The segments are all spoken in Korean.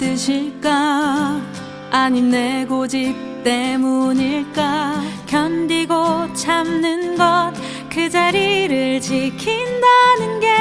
뜻일까? 아님 내 고집 때문일까? 견디고 참는 것 그 자리를 지킨다는 게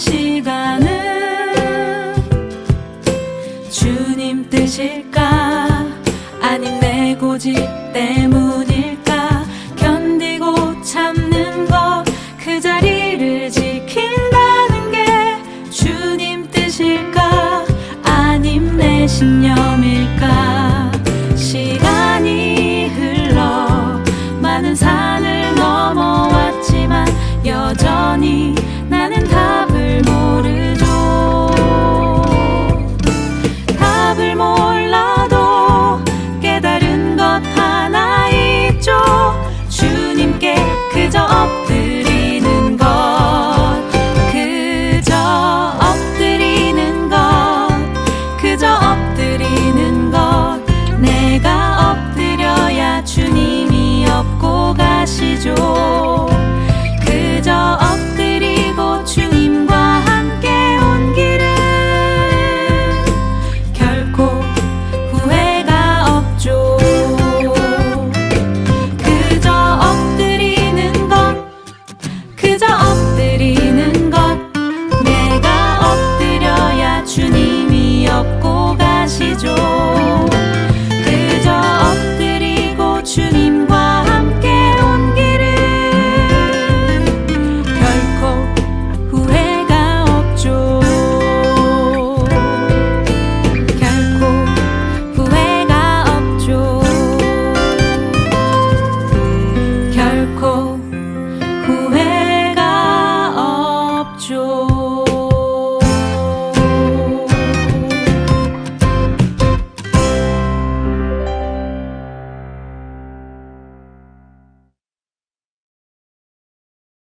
시간은 주님 뜻일까? 아님 내 고집 때문 记住